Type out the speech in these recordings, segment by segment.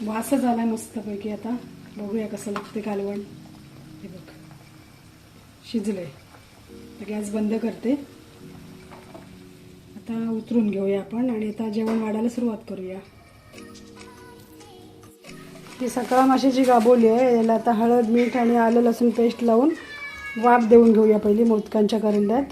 वासच आला मस्तपैकी आता. बघूया कसं लागते कालवण. हे बघ. शिजले तर गॅस बंद करते. आता उतरून घेऊया आपण आणि आता जेवण वाढायला सुरुवात करूया. ही सकाळ माशाची गाबोली आहे. याला आता हळद मीठ आणि आलं लसूण पेस्ट लावून वाफ देऊन घेऊया पहिली मोदकांच्या करंड्यात.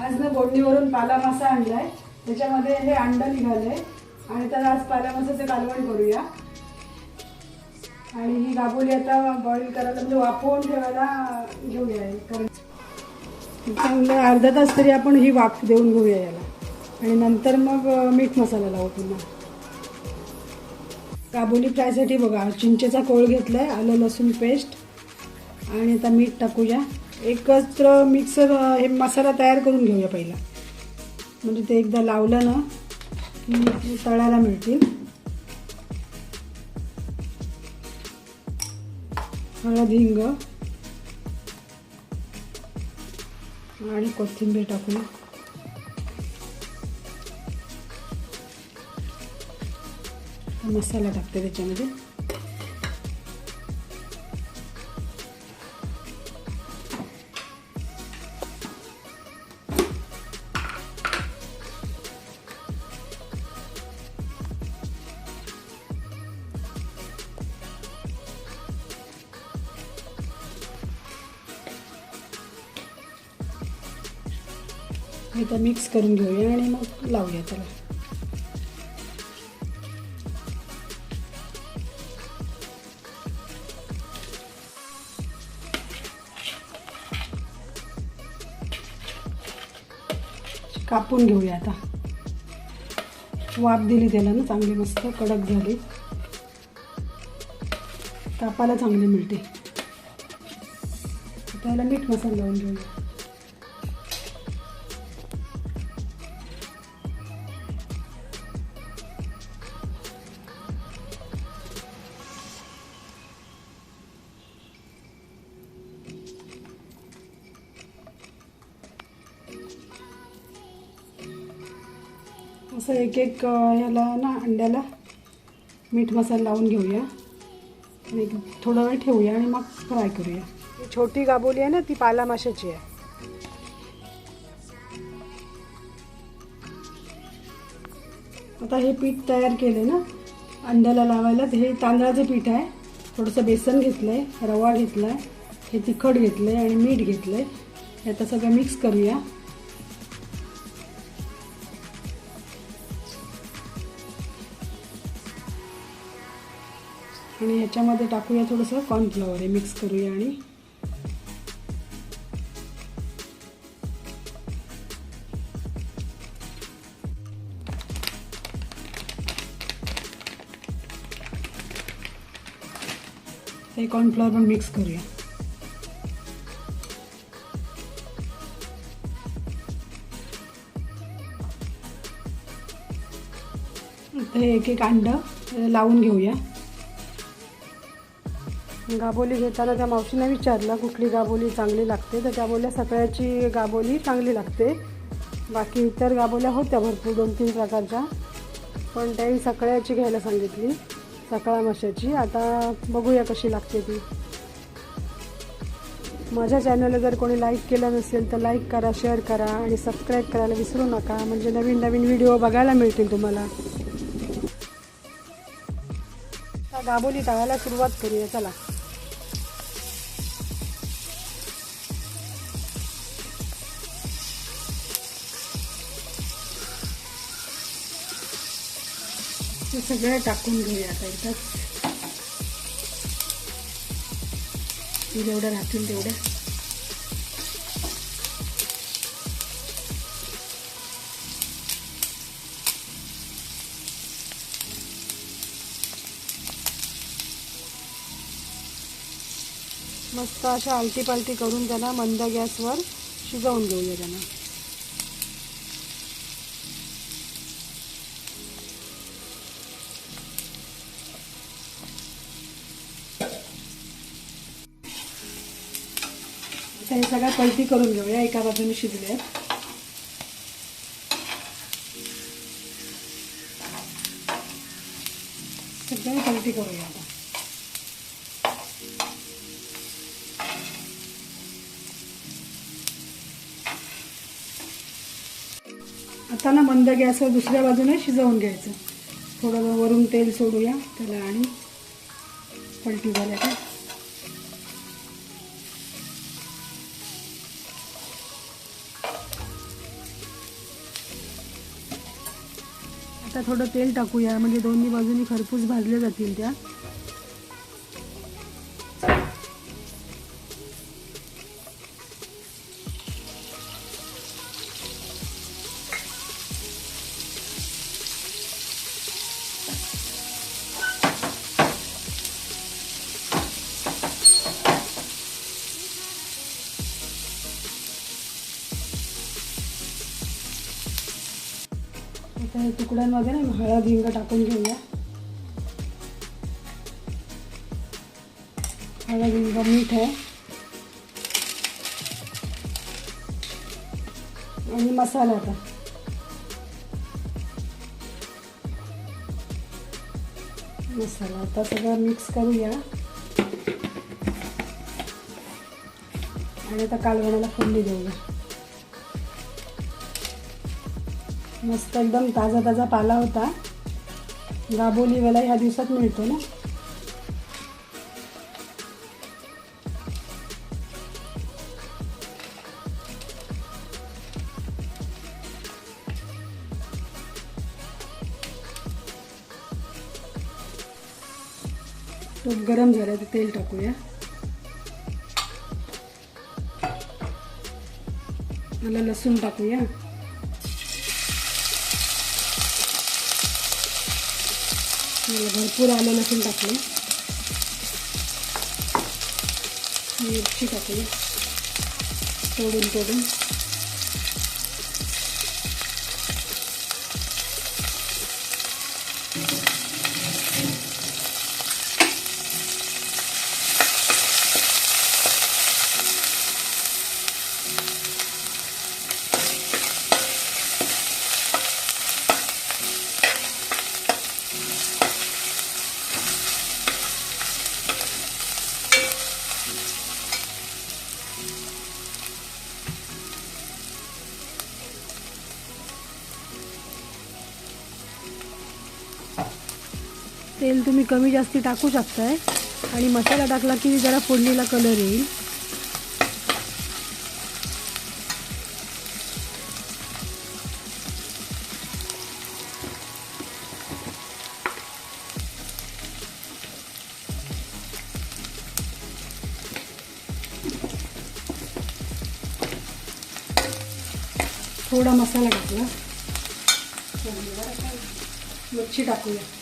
आज ना बोडणीवरून पाला मासा आणलाय. त्याच्यामध्ये हे अंड निघालंय. आणि त्याला आज पाला ते कालवण करूया. आणि ही गाबोली आता बॉईल करायला म्हणजे वाफवून ठेवायला घेऊया. कारण चांगलं अर्धा तास तरी आपण ही वाफ देऊन घेऊया याला. आणि नंतर मग मीठ मसाला लावू पुन्हा. काबुली फ्रायसाठी बघा चिंचेचा कोळ घेतलाय आलं लसूण पेस्ट. आणि आता मीठ टाकूया. एकत्र मिक्सर हे मसाला तयार करून घेऊया पहिला. म्हणजे ते एकदा लावलं ना तळायला मिळतील हळद हिंग आणि कोथिंबीर टाकून. मसाला टाकते त्याच्यामध्ये. एकदा मिक्स करून घेऊया आणि मग लावूया त्याला. कापून घेऊया आता. वाफ दिली त्याला ना चांगली मस्त कडक झाली. कापायला चांगली मिळते. त्याला मीठ मसाला लावून घेऊया. असं एक एक ह्याला ना अंड्याला मीठ मसाला लावून घेऊया. आणि एक थोडा वेळ ठेवूया आणि मग फ्राय करूया. ही छोटी गाबोली आहे ना ती पाला माशाची आहे. आता हे पीठ तयार केले ना अंड्याला लावायला. हे तांदळाचं पीठ आहे. थोडंसं बेसन घेतलं आहे रवा घेतला आहे हे तिखट घेतलं आहे आणि मीठ घेतलं आहे हे आता सगळं मिक्स करूया. आणि ह्याच्यामध्ये टाकूया थोडंसं कॉर्नफ्लॉवर हे मिक्स करूया आणि हे कॉर्नफ्लॉवर पण मिक्स करूया. आता हे एक एक अंड लावून घेऊया. गाबोली घेताना त्या मावशीने विचारलं कुठली गाबोली चांगली लागते? तर त्या बोलल्या सगळ्याची गाबोली चांगली लागते. बाकी इतर गाबोल्या होत्या भरपूर दोन तीन प्रकारच्या. पण त्याही सकाळ्याची घ्यायला सांगितली सकाळ माशाची आता बघूया कशी लागते ती. माझ्या चॅनलला जर कोणी लाईक केलं नसेल तर लाईक करा शेअर करा आणि सबस्क्राईब करायला विसरू नका. म्हणजे नवीन नवीन व्हिडिओ बघायला मिळतील तुम्हाला. गाबोली तळायला सुरुवात करूया. चला. ते सगळं टाकून घेऊया आता इथं. जेवढ्या राहतील तेवढ्या मस्त अशा आलटी पालटी करून त्यांना मंद गॅसवर शिजवून घेऊया त्यांना. सगळ्या पलटी करून घेऊया एका बाजूने शिजले. सगळ्या पलटी करूया आता. आता ना मंद गॅसवर दुसऱ्या बाजूने शिजवून घ्यायचं. थोडं वरून तेल सोडूया त्याला आणि पलटी झाल्या का आता थोडं तेल टाकूया. म्हणजे दोन्ही बाजूनी खरपूस भाजल्या जातील त्या. आता तुकड्यांमध्ये ना हळद हिंग टाकून घेऊया. हळद हिंग मीठ आहे. आणि मसाला आता. मसाला आता सगळं मिक्स करूया. आणि आता कालवणाला फोडणी देऊया. मस्त एकदम ताजा ताजा पाला होता. गाबोलीवाला ह्या दिवसात मिळतो ना? तो गरम झालं तर तेल टाकूया. मला लसूण टाकूया. भरपूर आलं लसूण टाकले मिरची टाकली तोडून तोडून तेल तुम्ही कमी जास्ती टाकू शकताय. आणि मसाला टाकला की जरा फोडणीला कलर येईल. थोडा मसाला टाकला. मिरची टाकूया.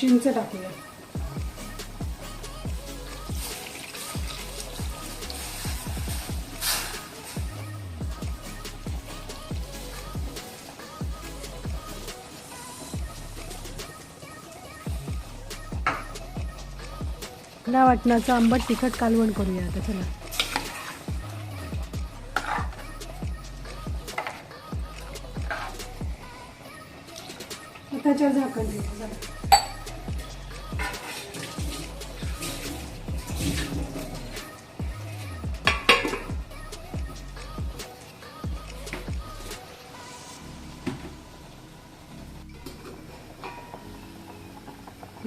चिंच टाकूया मला वाटणाचं आंबट तिखट कालवण करूया आता चला त्याच्यावर झाकण ठेवू, चला.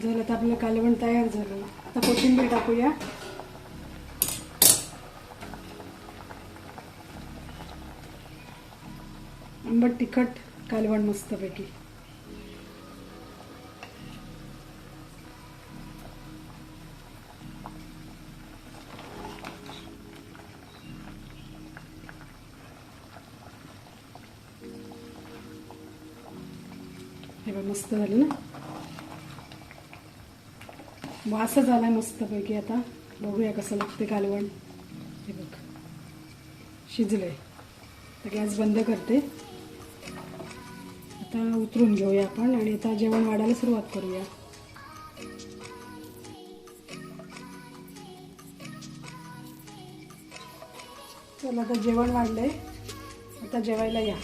झालं तर आपलं कालवण तयार झालं. आता कोथिंबीर टाकूया. आंबट तिखट कालवण मस्तपैकी. हे बघ मस्त झालं ना? वासच झाला मस्तपैकी आता. बघूया कसं लागते कालवण. हे बघ. शिजले तर गॅस बंद करते. आता उतरून घेऊया आपण आणि आता जेवण वाढायला सुरुवात करूया. चला आता जेवण वाढलंय. आता जेवायला या.